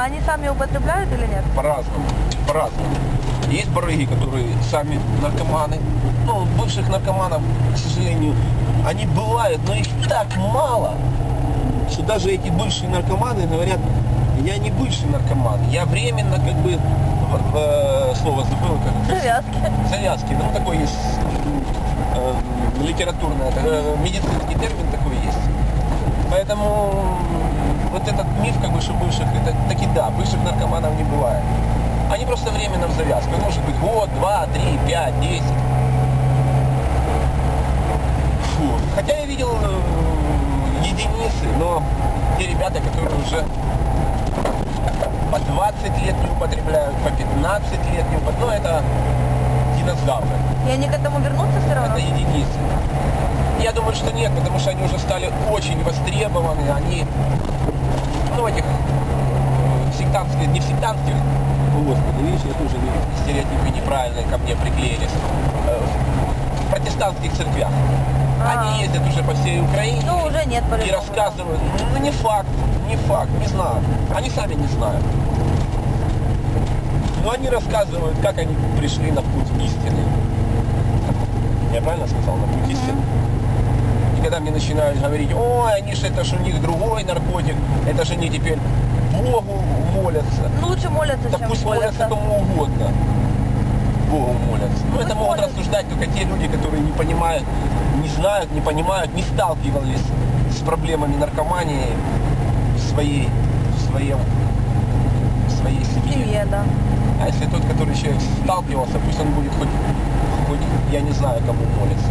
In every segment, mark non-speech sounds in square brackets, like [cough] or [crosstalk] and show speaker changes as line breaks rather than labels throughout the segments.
А они сами употребляют или нет?
По-разному. По-разному. Есть барыги, которые сами наркоманы. Ну, бывших наркоманов, к сожалению, они бывают, но их так мало, что даже эти бывшие наркоманы говорят, я не бывший наркоман, я временно как бы в- слово забыл, как
Завязки.
завязки, ну такой есть э, литературный, э, медицинский термин такой есть. Поэтому вот этот миф, как бы, что бывших, это таки да, бывших наркоманов не бывает. Они просто временно в завязку. Может быть год, два, три, пять, десять. Фу. Хотя я видел э, единицы, но те ребята, которые уже по 20 лет не употребляют, по 15 лет не употребляют, ну это динозавры.
И они к этому вернутся все равно?
Это единицы. Я думаю, что нет, потому что они уже стали очень востребованы. Они, ну, этих э, сектантских, не в сектантских, о, господи, видишь, я тоже не, стереотипы неправильные ко мне приклеились. Э, В протестантских церквях.
А.
Они ездят уже по всей Украине
Ну, уже нет,
и рассказывают. Ну, не факт, не факт, не знаю. Они сами не знают. Но они рассказывают, как они пришли на путь истины. Я правильно сказал, на путь истины? И когда мне начинают говорить, ой, они же это же у них другой наркотик, это же они теперь Богу молятся.
Ну, лучше молятся,
Так
чем
пусть молятся кому угодно. Богу молятся. Ну,
Пусть
это могут рассуждать только те люди, которые не понимают, не знают, не понимают, не сталкивались с проблемами наркомании в своей, в своем, в своей семье.
семье, да.
А если тот, который человек сталкивался, пусть он будет хоть, хоть я не знаю, кому молиться.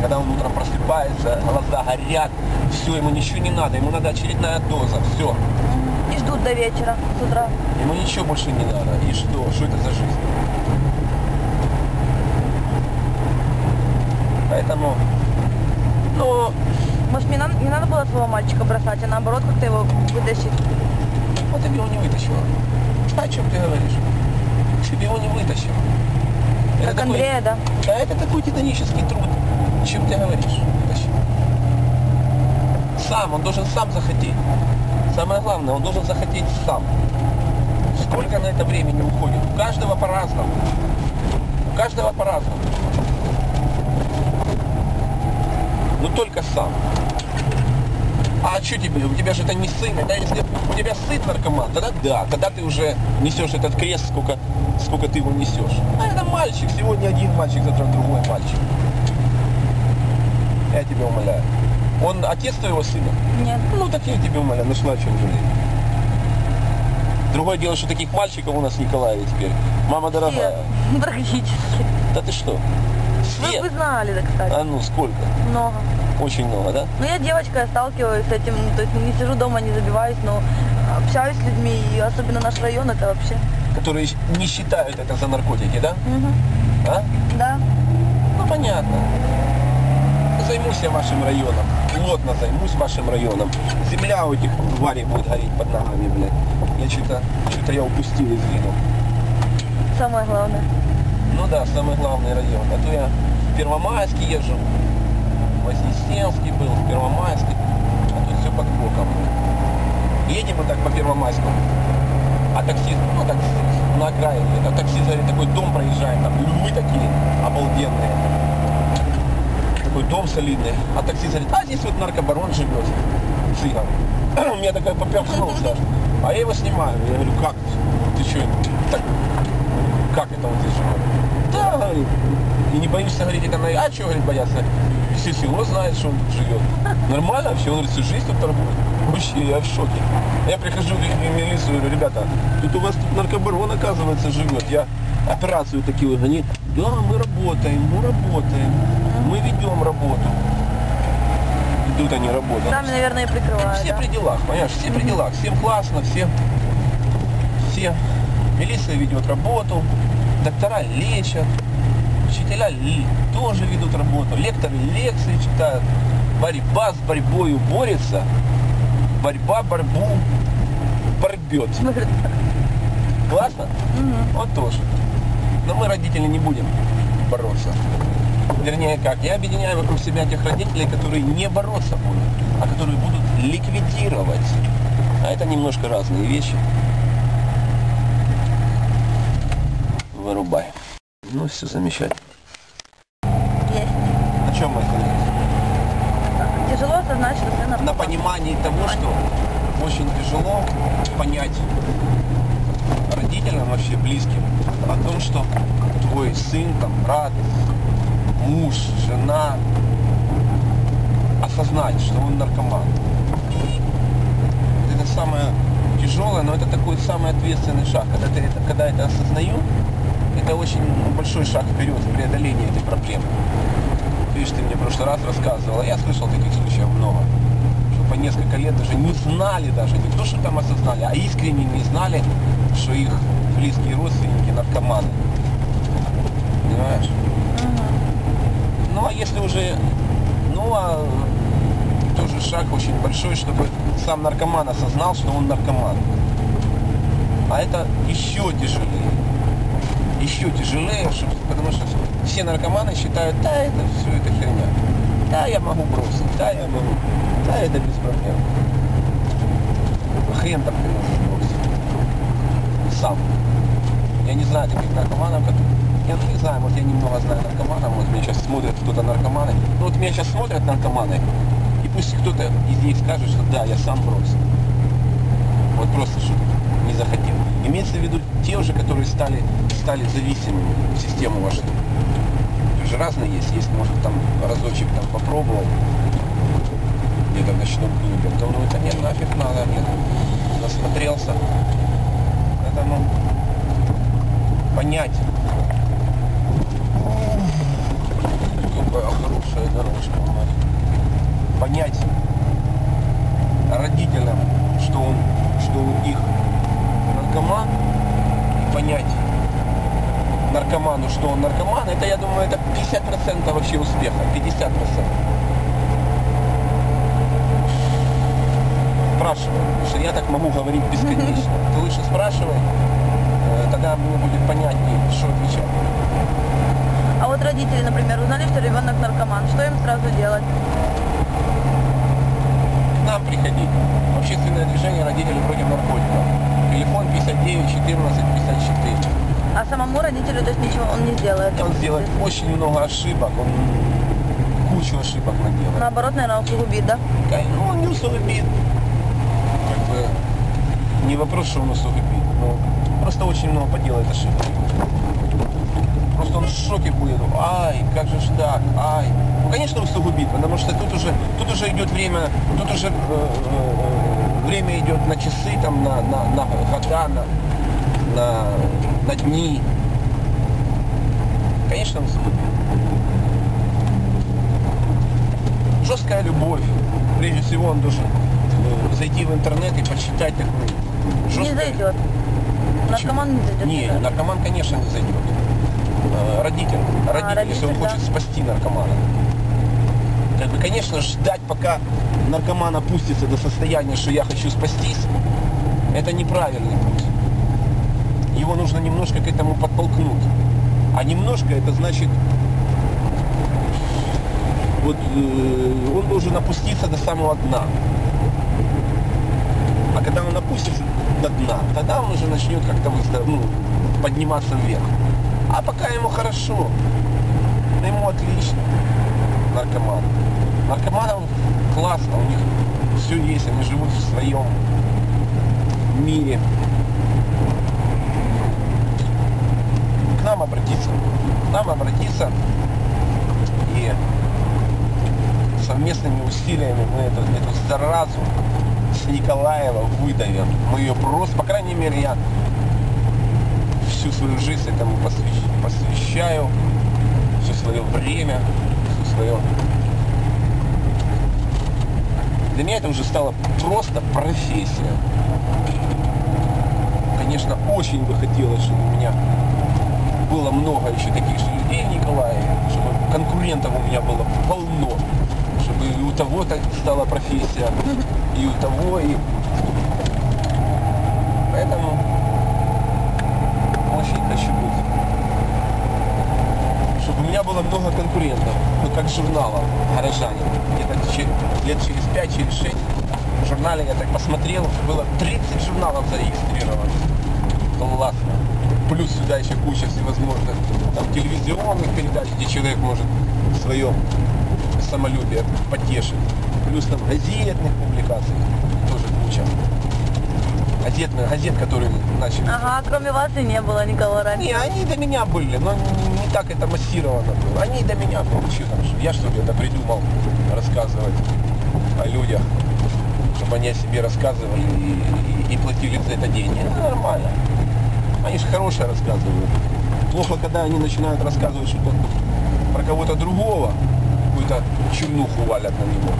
Когда он утром просыпается, глаза горят, все, ему ничего не надо, ему надо очередная доза, все.
И ждут до вечера, с утра.
Ему ничего больше не надо. И что? Что это за жизнь? Поэтому, ну,
Может, не надо, не надо было своего мальчика бросать, а наоборот как-то его вытащить?
вот тебе его не вытащила. О чем ты говоришь? Тебе его не вытащил.
Как Андрея, да?
А это такой титанический труд. Чем ты говоришь? Вытащил. Сам, он должен сам захотеть. Самое главное, он должен захотеть сам. Сколько на это времени уходит? У каждого по-разному. У каждого по-разному. Но только сам. А что тебе? У тебя же это не сын. Это если у тебя сын наркоман, тогда да, тогда ты уже несешь этот крест, сколько, сколько ты его несешь. А это мальчик. Сегодня один мальчик, завтра другой мальчик. Я тебя умоляю. Он отец твоего сына?
Нет.
Ну так я тебя умоляю, нашла о чем жалеть. Другое дело, что таких мальчиков у нас в Николаеве теперь. Мама дорогая. [laughs]
Все. Практически.
Да ты что?
Вы
Все?
бы знали, да, кстати.
А ну сколько?
Много.
Очень много, да?
Ну, я девочка, я сталкиваюсь с этим, то есть не сижу дома, не забиваюсь, но общаюсь с людьми, и особенно наш район, это вообще.
Которые не считают это за наркотики, да?
Мгм.
А?
Да.
Ну понятно. Займусь я вашим районом. Плотно займусь вашим районом. Земля у этих тварей будет гореть под ногами, блядь. Я что-то, что-то я упустил из виду.
Самое главное.
Ну да, самый главный район. А то я в Первомайске езжу, в Вознесенске был, в Первомайске, а тут все под боком. Едем мы так по Первомайску, а таксист, ну так на окраине, а таксист говорит, такой дом проезжает, там львы такие обалденные. Такой дом солидный. А таксист говорит, а здесь вот наркобарон живет, цыган. [clears throat] У меня такая поперхнулся. А я его снимаю. Я говорю, как? Ты что, так, как это он здесь живет? Да, говорит. И не боишься говорить это на... А что, говорит, бояться? Все село знает, что он тут живет. Нормально вообще, он говорит, всю жизнь тут торгует. Вообще, я в шоке. Я прихожу в милицию, говорю, ребята, тут у вас тут наркобарон, оказывается, живет. Я операцию такие, они, да, мы работаем, мы работаем, мы ведем работу. Идут они работать.
Сами, наверное, и прикрывают.
Все
да?
при делах, понимаешь, все при делах, всем классно, всем, все. Милиция ведет работу, доктора лечат, учителя тоже ведут работу, лекторы лекции читают, борьба с борьбою борется, борьба борьбу борбет. Классно?
Мгм.
Вот тоже. Но мы, родители, не будем бороться. Вернее, как, я объединяю вокруг себя тех родителей, которые не бороться будут, а которые будут ликвидировать это немножко разные вещи. Вырубай. Ну, все замечательно.
Есть.
На чем мы остановились?
Тяжело ты
На
наркоман.
понимании того, что очень тяжело понять родителям вообще близким о том, что твой сын, там, брат, жена осознать, что он наркоман. Это самое тяжелое, но это такой самый ответственный шаг. Когда, ты это, когда это осознаю, это очень большой шаг вперед в преодолении этой проблемы. Видишь, ты мне в прошлый раз рассказывал, а я слышал таких случаев много. Что по несколько лет даже не знали даже, не то, что там осознали, а искренне не знали, что их близкие родственники наркоманы. Понимаешь? Ну а если уже, ну а тоже шаг очень большой, чтобы сам наркоман осознал, что он наркоман. А это еще тяжелее. Еще тяжелее, потому что все наркоманы считают, да, это все это херня. Да, я могу бросить, да, я могу. Да, это без проблем. Хрен там ты можешь бросить. Сам. Я не знаю таких наркоманов, которые... Я ну, не знаю, вот я немного знаю наркоманов, вот меня сейчас смотрят кто-то наркоманы. Ну вот меня сейчас смотрят наркоманы, и пусть кто-то из них скажет, что да, я сам бросил. Вот просто что не захотел. Имеется в виду те уже, которые стали, стали зависимыми в систему вашу. Же разные есть. Есть, может, там разочек там попробовал, где-то в ночном клубе, то ну это не нафиг надо, нет. Насмотрелся. Поэтому понять. Какая хорошая дорожка. Понять родителям, что он, что у них наркоман, и понять наркоману, что он наркоман, это, я думаю, это 50% вообще успеха, 50%. Спрашивай, потому что я так могу говорить бесконечно. [laughs] Ты лучше спрашивай, э, тогда мне будет понятнее, что отвечать.
А вот родители, например, узнали, что ребенок наркоман. Что им сразу делать?
К нам приходить. Общественное движение родителей против наркотиков. Телефон 59 14 54.
А самому родителю, то есть ничего он не сделает.
Он сделает очень много ошибок, он кучу ошибок наделает.
Наоборот, наверное, усугубит, да?
Ну, он не усугубит. Как бы не вопрос, что он усугубит, но просто очень много поделает ошибок. Просто он в шоке будет. Ай, как же ж так, ай. Ну, конечно, усугубит, потому что тут уже, тут уже идет время, тут уже э, э, время идет на часы, там, на, на, на года, на, на, на дни. Конечно, усугубит. жесткая любовь. Прежде всего он должен э, зайти в интернет и почитать такую
Не
жесткую...
зайдет. Наркоман не зайдет.
Не, наркоман, конечно, не зайдет. Э, Родитель, родитель, если он
родитель,
хочет
да.
спасти наркомана. Как бы, конечно, ждать, пока наркоман опустится до состояния, что я хочу спастись, это неправильный путь. Его нужно немножко к этому подтолкнуть. А немножко это значит вот э, он должен опуститься до самого дна. А когда он опустится до дна, тогда он уже начнет как-то ну, подниматься вверх. А пока ему хорошо, ему отлично. Наркоман. Наркоманам классно, у них все есть, они живут в своем мире. К нам обратиться. К нам обратиться и совместными усилиями мы эту, эту заразу с Николаева выдавим. Мы ее просто, по крайней мере, я всю свою жизнь этому посвящ- посвящаю, все свое время, все свое... Для меня это уже стало просто профессия. Конечно, очень бы хотелось, чтобы у меня было много еще таких же людей в чтобы конкурентов у меня было полно, чтобы и у того-то стала профессия, и у того, и... Поэтому очень хочу быть. Чтобы у меня было много конкурентов, ну как журналов, горожане. Где-то лет через 5, через 6, журнале, я так посмотрел, было 30 журналов зарегистрировано. Классно. Плюс сюда еще куча всевозможных там, телевизионных передач, где человек может свое самолюбие потешить. Плюс там газетных публикаций тоже куча. Газетных, газет, которые начали
Ага, кроме вас и не было никого раньше.
не, они до меня были, но не, не так это массировано было. Они до меня были. Там, что я что ли это придумал рассказывать о людях, чтобы они о себе рассказывали и, и- и платили за это деньги. Это нормально. Они же хорошее рассказывают. Плохо, когда они начинают рассказывать что-то про кого-то другого, какую-то чернуху валят на него.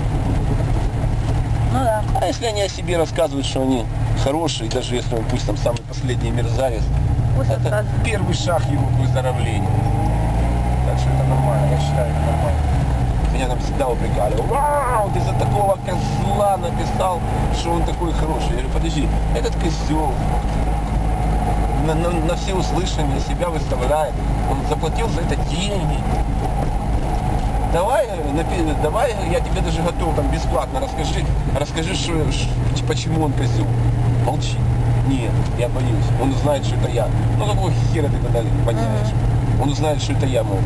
Ну да.
А если они о себе рассказывают, что они хорошие, даже если он пусть там самый последний мерзавец,
Пусть
это
рассказывает.
первый шаг его к выздоровлению. Так что это нормально, я считаю, это нормально. Меня там всегда упрекали, вау, ты за такого козла написал, что он такой хороший. Я говорю, подожди, этот козел на, на, на все услышания себя выставляет, он заплатил за это деньги. Давай, э, давай, я тебе даже готов там бесплатно расскажи, расскажи, что, почему он козел. Молчи. Нет, я боюсь. Он знает, что это я. Ну какого хера ты тогда понимаешь? Он знает, что это я, мол,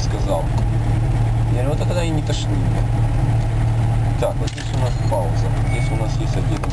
сказал. Я говорю, вот это тогда и не тошни. Так, вот здесь у нас пауза. Здесь у нас есть отдельный